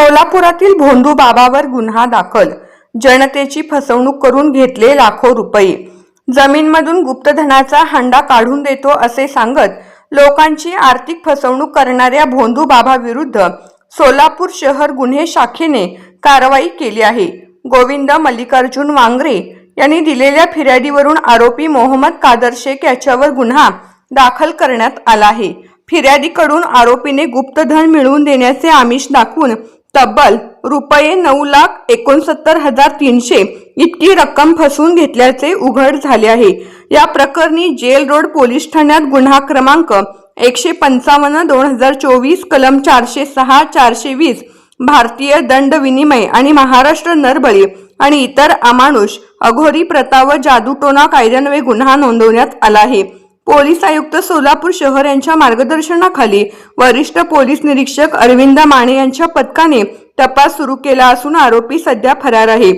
सोलापुरातील भोंदू बाबावर गुन्हा दाखल. जनतेची फसवणूक करून घेतले लाखो रुपये. जमीनमधून गुप्तधनाचा हंडा काढून देतो असे सांगत लोकांची आर्थिक फसवणूक करणाऱ्या भोंदू बाबाविरुद्ध सोलापूर शहर गुन्हे शाखेने कारवाई केली आहे. गोविंद मल्लिकार्जुन वांगरे यांनी दिलेल्या फिर्यादीवरून आरोपी मोहम्मद कादर शेख याच्यावर गुन्हा दाखल करण्यात आला आहे. फिर्यादीकडून आरोपीने गुप्तधन मिळवून देण्याचे आमिष दाखवून तब्बल रुपये नऊ लाख एकोणसत्तर हजार तीनशे इतकी रक्कम फसवून घेतल्याचे उघड झाले आहे. या प्रकरणी जेल रोड पोलीस ठाण्यात गुन्हा क्रमांक एकशे पंचावन्न दोन हजार चोवीस कलम चारशे सहा चारशे वीस भारतीय दंड विनिमय आणि महाराष्ट्र नरबळी आणि इतर अमानुष अघोरी प्रथा व जादूटोना कायद्यान्वये गुन्हा नोंदवण्यात आला आहे. पोलीस आयुक्त सोलापूर शहर यांच्या मार्गदर्शनाखाली वरिष्ठ पोलीस निरीक्षक अरविंद माने यांच्या पथकाने तपास सुरू केला असून आरोपी सध्या फरार आहे.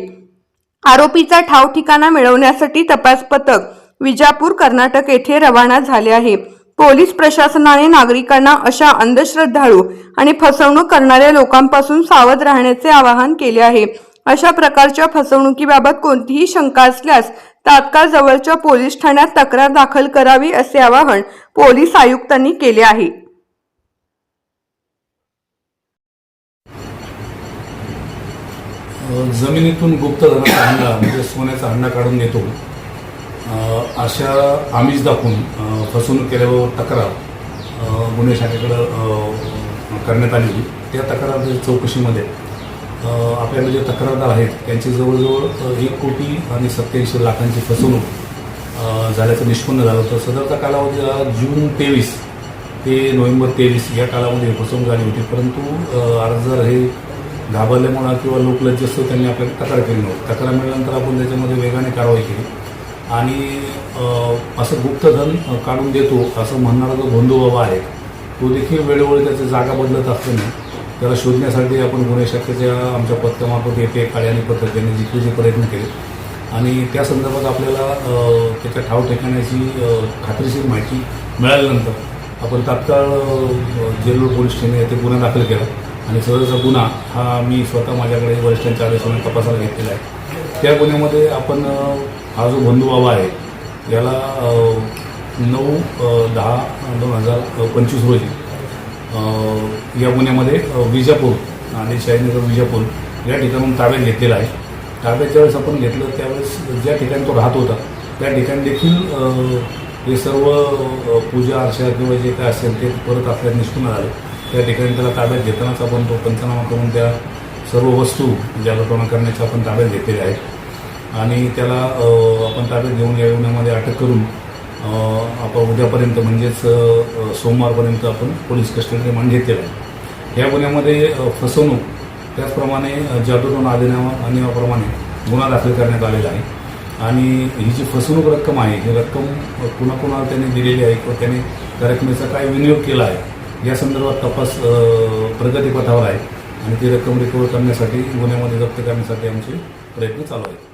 आरोपीचा ठाव ठिकाणा मिळवण्यासाठी तपास पथक विजापूर कर्नाटक येथे रवाना झाले आहे. पोलीस प्रशासनाने नागरिकांना अशा अंधश्रद्धाळू आणि फसवणूक करणाऱ्या लोकांपासून सावध राहण्याचे आवाहन केले आहे. अशा प्रकारच्या फसवणुकीबाबत कोणतीही शंका असल्यास तात्काळ जवळच्या पोलीस ठाण्यात तक्रार दाखल करावी असे आवाहन पोलीस आयुक्तांनी केले आहे. जमिनीतून गुप्त धनाचा हंडा म्हणजे सोन्याचा हंडा काढून नेतो. अशा आमिष दाखवून फसवणूक केल्याबाबत तक्रार गुन्हे शाखेकडं करण्यात आली त्या तक्रार चौकशीमध्ये आपल्याला जे तक्रारदार आहेत त्यांची जवळजवळ एक कोटी आणि सत्याऐंशी लाखांची फसवणूक झाल्याचं निष्पन्न झालं होतं. सदरचा कालावधी हा जून तेवीस ते नोव्हेंबर तेवीस या कालामध्ये फसवणूक झाली होती. परंतु अर्जदार हे घाबरल्यामुळं किंवा लोकलज्ज असतो त्यांनी आपल्याला तक्रार केली नव्हती. तक्रार मिळाल्यानंतर आपण त्याच्यामध्ये वेगाने कारवाई केली. आणि असं गुप्तधन काढून देतो असं म्हणणारा जो बंधू बाबा आहे तो देखील वेळोवेळी त्याची जागा बदलत असल्याने त्याला शोधण्यासाठी आपण गुन्हे शाखेच्या आमच्या पथकामार्फत येते काळ्याने पद्धतीने पथक प्रयत्न केले. आणि त्या संदर्भात आपल्याला त्याच्या ठाव ठिकाण्याची खात्रीशीर माहिती मिळाल्यानंतर आपण तात्काळ जेलूर पोलीस स्टेशन येथे गुन्हा दाखल केला. आणि सदरचा गुन्हा हा मी स्वतः माझ्याकडे वरिष्ठांच्या आदेशाने तपासायला घेतलेला आहे. त्या गुन्ह्यामध्ये आपण हा जो बंधू बाबा आहे याला नऊ दहा दोन हजार पंचवीस रोजी या गुन्ह्यामध्ये विजापूर आणि शाहीनगर विजापूर या ठिकाणून ताब्यात घेतलेला आहे. ताब्यात ज्यावेळेस आपण घेतलं त्यावेळेस ज्या ठिकाणी तो राहत होता त्या ठिकाणी देखील हे सर्व पूजा अर्चा किंवा जे काय असेल ते परत आपल्याला निष्पन्न झालं त्या ठिकाणी त्याला ताब्यात घेतानाच आपण तो पंचनामा करून त्या सर्व वस्तू ज्या करण्याच्या आपण ताब्यात घेतलेल्या आहेत. आणि त्याला आपण ताब्यात घेऊन या गुन्ह्यामध्ये अटक करून आपण उद्यापर्यंत म्हणजेच सोमवारपर्यंत आपण पोलीस कस्टडी रिमांड घेतलेला आहे. या गुन्ह्यामध्ये फसवणूक त्याचप्रमाणे जादूटोन जादूटोना अधिनियम गुन्हा दाखल करण्यात आलेला आहे. आणि ही जी फसवणूक रक्कम आहे ही रक्कम कुणाकुणाला त्याने दिलेली आहे किंवा त्याने त्या रकमेचा काय विनियोग केला आहे या संदर्भात तपास प्रगतीपथावर आहे. आणि ती रक्कम रिकवर करण्यासाठी गुन्ह्यामध्ये जप्त करण्यासाठी आमचे प्रयत्न चालू आहेत.